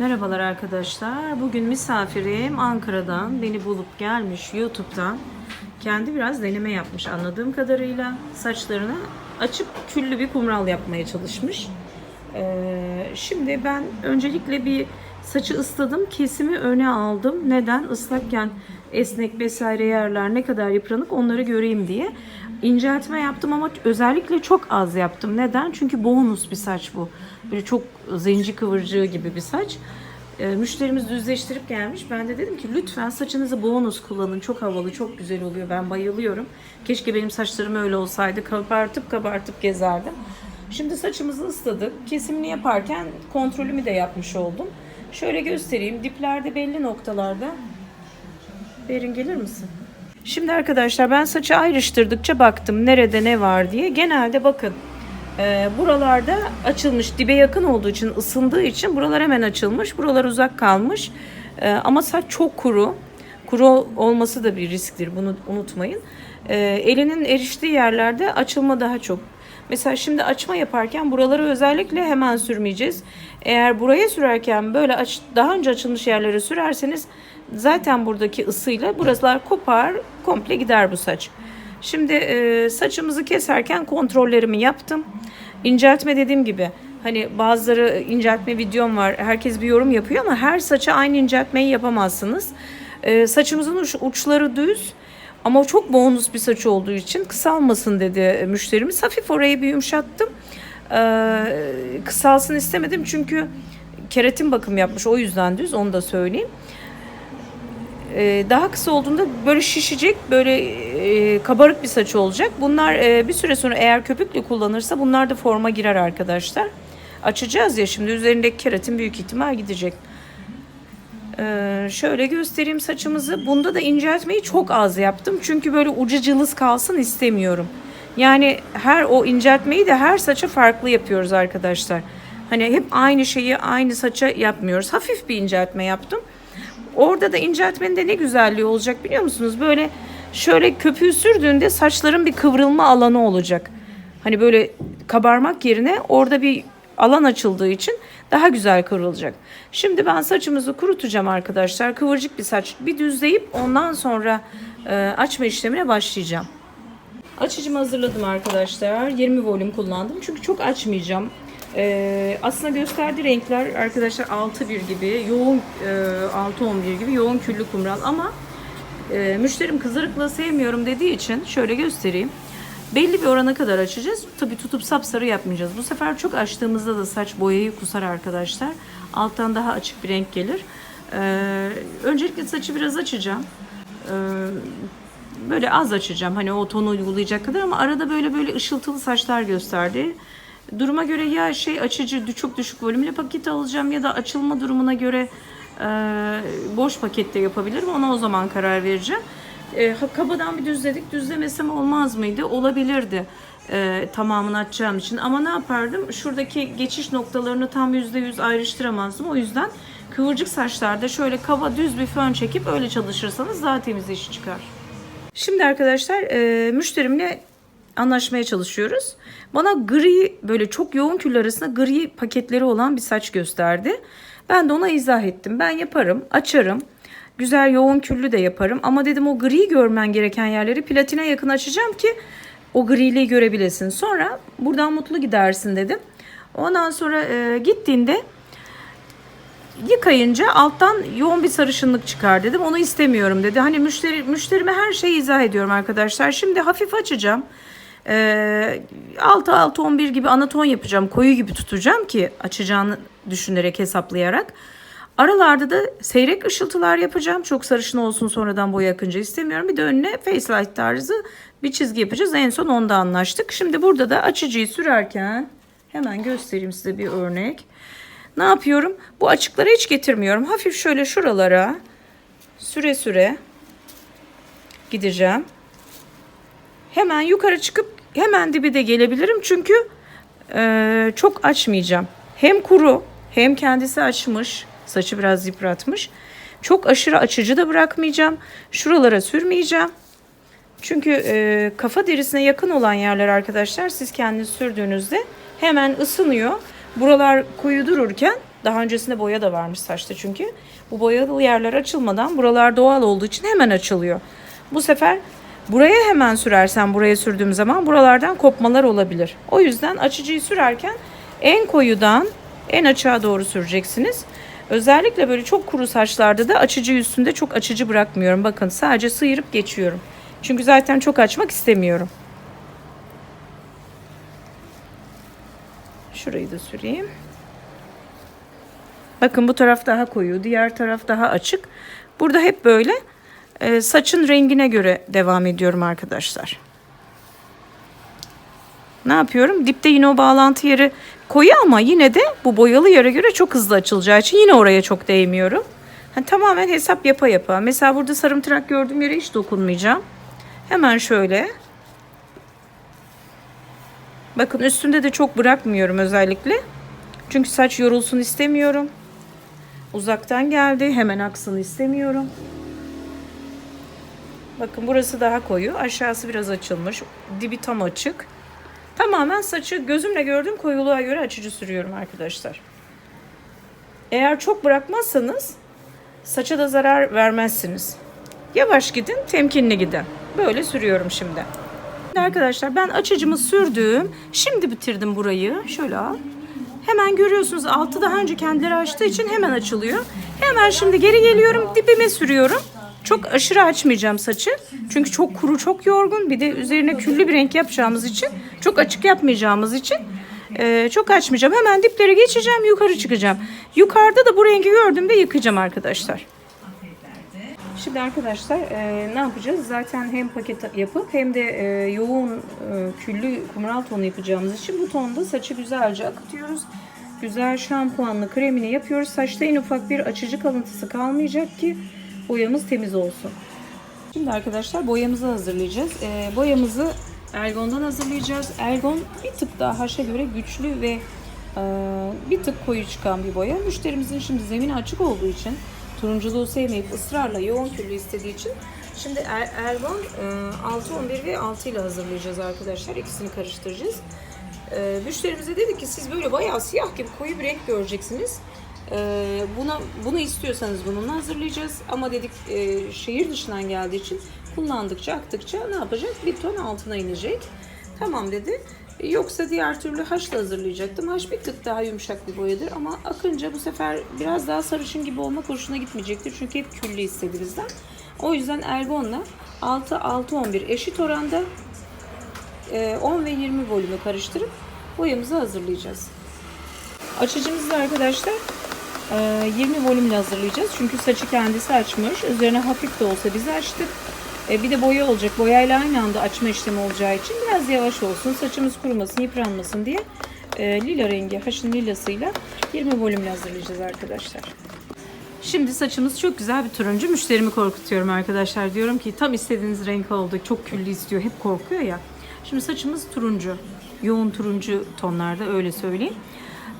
Merhabalar arkadaşlar. Bugün misafirim Ankara'dan beni bulup gelmiş YouTube'dan. Kendi biraz deneme yapmış anladığım kadarıyla. Saçlarına açıp küllü bir kumral yapmaya çalışmış. Ee, şimdi ben öncelikle bir saçı ısladım. Kesimi öne aldım. Neden? Islakken esnek vesaire yerler ne kadar yıpranık onları göreyim diye. İnceltme yaptım ama özellikle çok az yaptım. Neden? Çünkü bonus bir saç bu. Böyle çok zenci kıvırcığı gibi bir saç. Ee, müşterimiz düzleştirip gelmiş. Ben de dedim ki lütfen saçınızı bonus kullanın. Çok havalı, çok güzel oluyor. Ben bayılıyorum. Keşke benim saçlarım öyle olsaydı. Kabartıp kabartıp gezerdim. Şimdi saçımızı ısladık. Kesimini yaparken kontrolümü de yapmış oldum. Şöyle göstereyim. Diplerde belli noktalarda. Berin gelir misin? Şimdi arkadaşlar ben saçı ayrıştırdıkça baktım nerede ne var diye. Genelde bakın e, buralarda açılmış dibe yakın olduğu için ısındığı için buralar hemen açılmış. Buralar uzak kalmış. E, ama saç çok kuru. Kuru olması da bir risktir bunu unutmayın. E, elinin eriştiği yerlerde açılma daha çok. Mesela şimdi açma yaparken buraları özellikle hemen sürmeyeceğiz. Eğer buraya sürerken böyle aç, daha önce açılmış yerlere sürerseniz zaten buradaki ısıyla burasılar kopar, komple gider bu saç. Şimdi e, saçımızı keserken kontrollerimi yaptım. İnceltme dediğim gibi hani bazıları inceltme videom var. Herkes bir yorum yapıyor ama her saça aynı inceltmeyi yapamazsınız. E, saçımızın uç, uçları düz. Ama çok bonus bir saç olduğu için kısalmasın dedi müşterimiz. Hafif orayı bir yumuşattım. Ee, kısalsın istemedim çünkü keratin bakım yapmış o yüzden düz onu da söyleyeyim. Ee, daha kısa olduğunda böyle şişecek böyle e, kabarık bir saç olacak. Bunlar e, bir süre sonra eğer köpüklü kullanırsa bunlar da forma girer arkadaşlar. Açacağız ya şimdi üzerindeki keratin büyük ihtimal gidecek. Ee, şöyle göstereyim saçımızı. Bunda da inceltmeyi çok az yaptım. Çünkü böyle ucu cılız kalsın istemiyorum. Yani her o inceltmeyi de her saça farklı yapıyoruz arkadaşlar. Hani hep aynı şeyi aynı saça yapmıyoruz. Hafif bir inceltme yaptım. Orada da inceltmenin de ne güzelliği olacak biliyor musunuz? Böyle şöyle köpüğü sürdüğünde saçların bir kıvrılma alanı olacak. Hani böyle kabarmak yerine orada bir alan açıldığı için daha güzel kıvrılacak. Şimdi ben saçımızı kurutacağım arkadaşlar. Kıvırcık bir saç bir düzleyip ondan sonra e, açma işlemine başlayacağım. Açıcımı hazırladım arkadaşlar. 20 volüm kullandım. Çünkü çok açmayacağım. Ee, aslında gösterdiği renkler arkadaşlar 6-1 gibi, yoğun e, 6-11 gibi yoğun küllü kumral ama e, müşterim kızarıklığı sevmiyorum dediği için şöyle göstereyim. Belli bir orana kadar açacağız. Tabii tutup sapsarı yapmayacağız. Bu sefer çok açtığımızda da saç boyayı kusar arkadaşlar. Alttan daha açık bir renk gelir. Ee, öncelikle saçı biraz açacağım. Ee, böyle az açacağım. Hani o tonu uygulayacak kadar ama arada böyle böyle ışıltılı saçlar gösterdi. Duruma göre ya şey açıcı çok düşük volümlü paket alacağım ya da açılma durumuna göre e, boş pakette yapabilirim. Ona o zaman karar vereceğim. E, kabadan bir düzledik. Düzlemesem olmaz mıydı? Olabilirdi. E, tamamını açacağım için. Ama ne yapardım? Şuradaki geçiş noktalarını tam %100 ayrıştıramazdım. O yüzden kıvırcık saçlarda şöyle kaba düz bir fön çekip öyle çalışırsanız daha temiz iş çıkar. Şimdi arkadaşlar e, müşterimle anlaşmaya çalışıyoruz. Bana gri böyle çok yoğun kül arasında gri paketleri olan bir saç gösterdi. Ben de ona izah ettim. Ben yaparım, açarım. Güzel yoğun küllü de yaparım. Ama dedim o gri görmen gereken yerleri platine yakın açacağım ki o griliği görebilesin. Sonra buradan mutlu gidersin dedim. Ondan sonra e, gittiğinde yıkayınca alttan yoğun bir sarışınlık çıkar dedim. Onu istemiyorum dedi. Hani müşteri müşterime her şeyi izah ediyorum arkadaşlar. Şimdi hafif açacağım. Ee, 6 6 11 gibi anaton yapacağım. Koyu gibi tutacağım ki açacağını düşünerek hesaplayarak. Aralarda da seyrek ışıltılar yapacağım. Çok sarışın olsun sonradan boya akınca istemiyorum. Bir de önüne facelight tarzı bir çizgi yapacağız. En son onda anlaştık. Şimdi burada da açıcıyı sürerken hemen göstereyim size bir örnek. Ne yapıyorum? Bu açıkları hiç getirmiyorum. Hafif şöyle şuralara süre süre gideceğim. Hemen yukarı çıkıp hemen dibi de gelebilirim. Çünkü e, çok açmayacağım. Hem kuru hem kendisi açmış. Saçı biraz yıpratmış. Çok aşırı açıcı da bırakmayacağım. Şuralara sürmeyeceğim. Çünkü e, kafa derisine yakın olan yerler arkadaşlar siz kendiniz sürdüğünüzde hemen ısınıyor. Buralar koyu dururken Daha öncesinde boya da varmış saçta çünkü. Bu boyalı yerler açılmadan buralar doğal olduğu için hemen açılıyor. Bu sefer buraya hemen sürersen buraya sürdüğüm zaman buralardan kopmalar olabilir. O yüzden açıcıyı sürerken en koyudan en açığa doğru süreceksiniz. Özellikle böyle çok kuru saçlarda da açıcı üstünde çok açıcı bırakmıyorum. Bakın sadece sıyırıp geçiyorum. Çünkü zaten çok açmak istemiyorum. Şurayı da süreyim. Bakın bu taraf daha koyu, diğer taraf daha açık. Burada hep böyle e, saçın rengine göre devam ediyorum arkadaşlar. Ne yapıyorum? Dipte yine o bağlantı yeri koyu ama yine de bu boyalı yere göre çok hızlı açılacağı için yine oraya çok değmiyorum. Hani tamamen hesap yapa yapa. Mesela burada sarımtırak gördüğüm yere hiç dokunmayacağım. Hemen şöyle. Bakın üstünde de çok bırakmıyorum özellikle. Çünkü saç yorulsun istemiyorum. Uzaktan geldi. Hemen aksın istemiyorum. Bakın burası daha koyu. Aşağısı biraz açılmış. Dibi tam açık. Tamamen saçı gözümle gördüğüm koyuluğa göre açıcı sürüyorum arkadaşlar. Eğer çok bırakmazsanız saça da zarar vermezsiniz. Yavaş gidin, temkinli gidin. Böyle sürüyorum şimdi. Arkadaşlar ben açıcımı sürdüm. Şimdi bitirdim burayı. Şöyle al. Hemen görüyorsunuz altı daha önce kendileri açtığı için hemen açılıyor. Hemen şimdi geri geliyorum dibime sürüyorum. Çok aşırı açmayacağım saçı. Çünkü çok kuru çok yorgun. Bir de üzerine küllü bir renk yapacağımız için çok açık yapmayacağımız için e, çok açmayacağım. Hemen diplere geçeceğim yukarı çıkacağım. Yukarıda da bu rengi gördüğümde yıkayacağım arkadaşlar. Şimdi arkadaşlar e, ne yapacağız? Zaten hem paket yapıp hem de e, yoğun e, küllü kumral tonu yapacağımız için bu tonda saçı güzelce akıtıyoruz. Güzel şampuanlı kremini yapıyoruz. Saçta en ufak bir açıcı kalıntısı kalmayacak ki boyamız temiz olsun. Şimdi arkadaşlar boyamızı hazırlayacağız. E, boyamızı Ergon'dan hazırlayacağız. Ergon bir tık daha haşa göre güçlü ve e, bir tık koyu çıkan bir boya. Müşterimizin şimdi zemini açık olduğu için turunculuğu sevmeyip ısrarla yoğun küllü istediği için şimdi er, Ergon e, 6-11 ve 6 ile hazırlayacağız arkadaşlar. İkisini karıştıracağız. E, müşterimize dedi ki siz böyle bayağı siyah gibi koyu bir renk göreceksiniz. E, buna bunu istiyorsanız bununla hazırlayacağız. Ama dedik e, şehir dışından geldiği için kullandıkça aktıkça ne yapacak? Bir ton altına inecek. Tamam dedi. Yoksa diğer türlü haşla hazırlayacaktım. Haş bir tık daha yumuşak bir boyadır ama akınca bu sefer biraz daha sarışın gibi olmak hoşuna gitmeyecektir. Çünkü hep küllü istedi bizden. O yüzden Ergon'la 6-6-11 eşit oranda e, 10 ve 20 volümü karıştırıp boyamızı hazırlayacağız. Açıcımızı da arkadaşlar e, 20 volümle hazırlayacağız. Çünkü saçı kendisi açmış. Üzerine hafif de olsa biz açtık. E, bir de boya olacak. Boyayla aynı anda açma işlemi olacağı için biraz yavaş olsun. Saçımız kurumasın, yıpranmasın diye e, lila rengi, haşın lilasıyla 20 volümle hazırlayacağız arkadaşlar. Şimdi saçımız çok güzel bir turuncu. Müşterimi korkutuyorum arkadaşlar. Diyorum ki tam istediğiniz renk oldu. Çok küllü istiyor. Hep korkuyor ya. Şimdi saçımız turuncu. Yoğun turuncu tonlarda öyle söyleyeyim.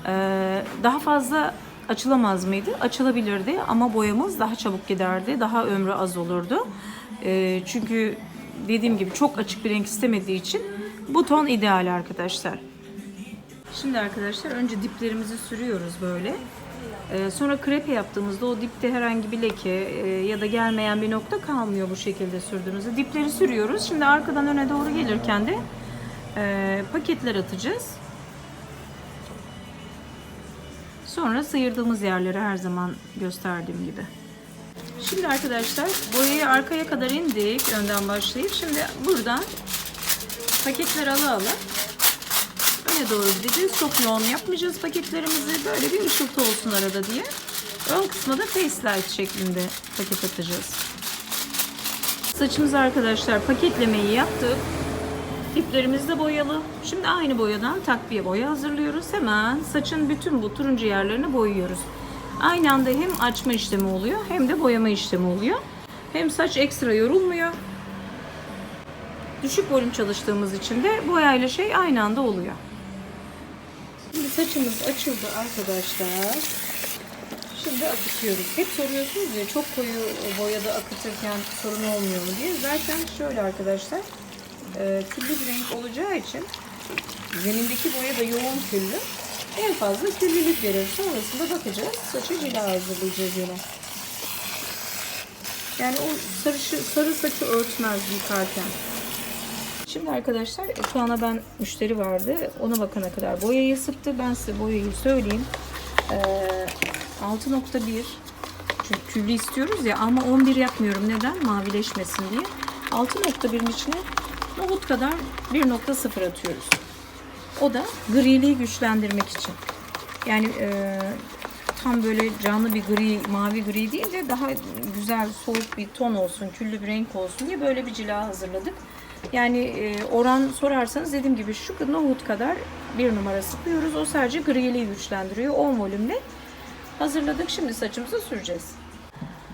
Ee, daha fazla açılamaz mıydı? Açılabilirdi ama boyamız daha çabuk giderdi. Daha ömrü az olurdu. Ee, çünkü dediğim gibi çok açık bir renk istemediği için bu ton ideal arkadaşlar. Şimdi arkadaşlar önce diplerimizi sürüyoruz böyle. Ee, sonra krepe yaptığımızda o dipte herhangi bir leke e, ya da gelmeyen bir nokta kalmıyor bu şekilde sürdüğümüzde. Dipleri sürüyoruz. Şimdi arkadan öne doğru gelirken de e, paketler atacağız. Sonra sıyırdığımız yerleri her zaman gösterdiğim gibi. Şimdi arkadaşlar boyayı arkaya kadar indik önden başlayıp şimdi buradan paketler ala ala öne doğru gideceğiz. Çok yoğun yapmayacağız paketlerimizi. Böyle bir ışıltı olsun arada diye. Ön kısma da face light şeklinde paket atacağız. Saçımızı arkadaşlar paketlemeyi yaptık. Diplerimiz de boyalı. Şimdi aynı boyadan takviye boya hazırlıyoruz. Hemen saçın bütün bu turuncu yerlerini boyuyoruz. Aynı anda hem açma işlemi oluyor hem de boyama işlemi oluyor. Hem saç ekstra yorulmuyor. Düşük volüm çalıştığımız için de boyayla şey aynı anda oluyor. Şimdi saçımız açıldı arkadaşlar. Şimdi akıtıyoruz. Hep soruyorsunuz ya çok koyu boyada akıtırken sorun olmuyor mu diye. Zaten şöyle arkadaşlar. E, küllü bir renk olacağı için zemindeki boya da yoğun küllü. En fazla küllülük verir. Sonrasında bakacağız. Saçı cila hazırlayacağız yine. Yani o sarı, sarı saçı örtmez yıkarken. Şimdi arkadaşlar şu ana ben müşteri vardı. Ona bakana kadar boyayı sıktı. Ben size boyayı söyleyeyim. Ee, 6.1 çünkü küllü istiyoruz ya ama 11 yapmıyorum. Neden? Mavileşmesin diye. 6.1'in içine nohut kadar 1.0 atıyoruz. O da griliği güçlendirmek için. Yani e, tam böyle canlı bir gri, mavi gri değil de daha güzel soğuk bir ton olsun, küllü bir renk olsun diye böyle bir cila hazırladık. Yani e, oran sorarsanız dediğim gibi şu nohut kadar bir numara sıkıyoruz. O sadece griliği güçlendiriyor. 10 volümle hazırladık. Şimdi saçımıza süreceğiz.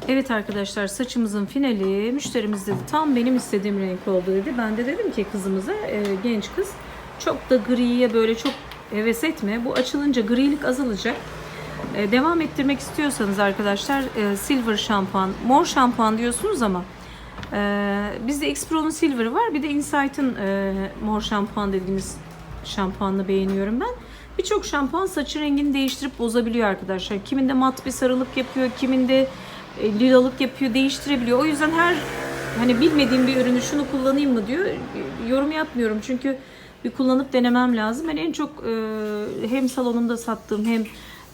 Evet arkadaşlar saçımızın finali müşterimiz dedi tam benim istediğim renk oldu dedi. Ben de dedim ki kızımıza e, genç kız çok da griye böyle çok heves etme. Bu açılınca grilik azalacak. E, devam ettirmek istiyorsanız arkadaşlar e, silver şampuan, mor şampuan diyorsunuz ama e, bizde X-Pro'nun silver'ı var. Bir de Insight'ın e, mor şampuan dediğimiz şampuanını beğeniyorum ben. Birçok şampuan saçı rengini değiştirip bozabiliyor arkadaşlar. Kiminde mat bir sarılık yapıyor, kiminde e, lilalık yapıyor, değiştirebiliyor. O yüzden her hani bilmediğim bir ürünü şunu kullanayım mı diyor. e, Yorum yapmıyorum çünkü bir kullanıp denemem lazım. Ben en çok e, hem salonumda sattığım hem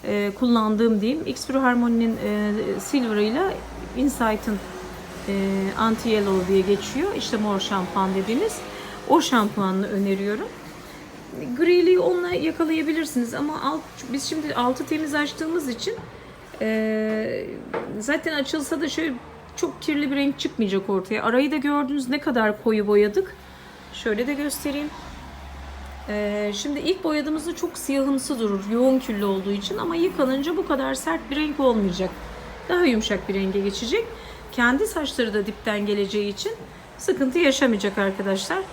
e, kullandığım diyeyim X-Pro Harmony'nin e, Silver'ıyla Insight'ın e, Anti Yellow diye geçiyor. İşte mor şampuan dediğimiz. O şampuanını öneriyorum. Griliği onunla yakalayabilirsiniz ama alt, biz şimdi altı temiz açtığımız için e, zaten açılsa da şöyle çok kirli bir renk çıkmayacak ortaya. Arayı da gördünüz ne kadar koyu boyadık. Şöyle de göstereyim. Ee, şimdi ilk boyadığımızda çok siyahımsı durur yoğun küllü olduğu için ama yıkanınca bu kadar sert bir renk olmayacak. Daha yumuşak bir renge geçecek. Kendi saçları da dipten geleceği için sıkıntı yaşamayacak arkadaşlar.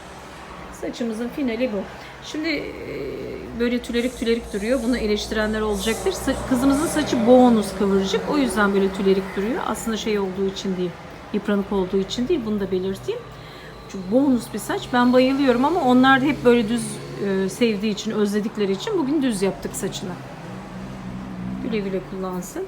Saçımızın finali bu. Şimdi e, böyle tülerik tülerik duruyor. Bunu eleştirenler olacaktır. Kızımızın saçı bonus kıvırcık. O yüzden böyle tülerik duruyor. Aslında şey olduğu için değil. Yıpranık olduğu için değil. Bunu da belirteyim. Çünkü bonus bir saç. Ben bayılıyorum ama onlar da hep böyle düz e, sevdiği için, özledikleri için bugün düz yaptık saçını. Güle güle kullansın.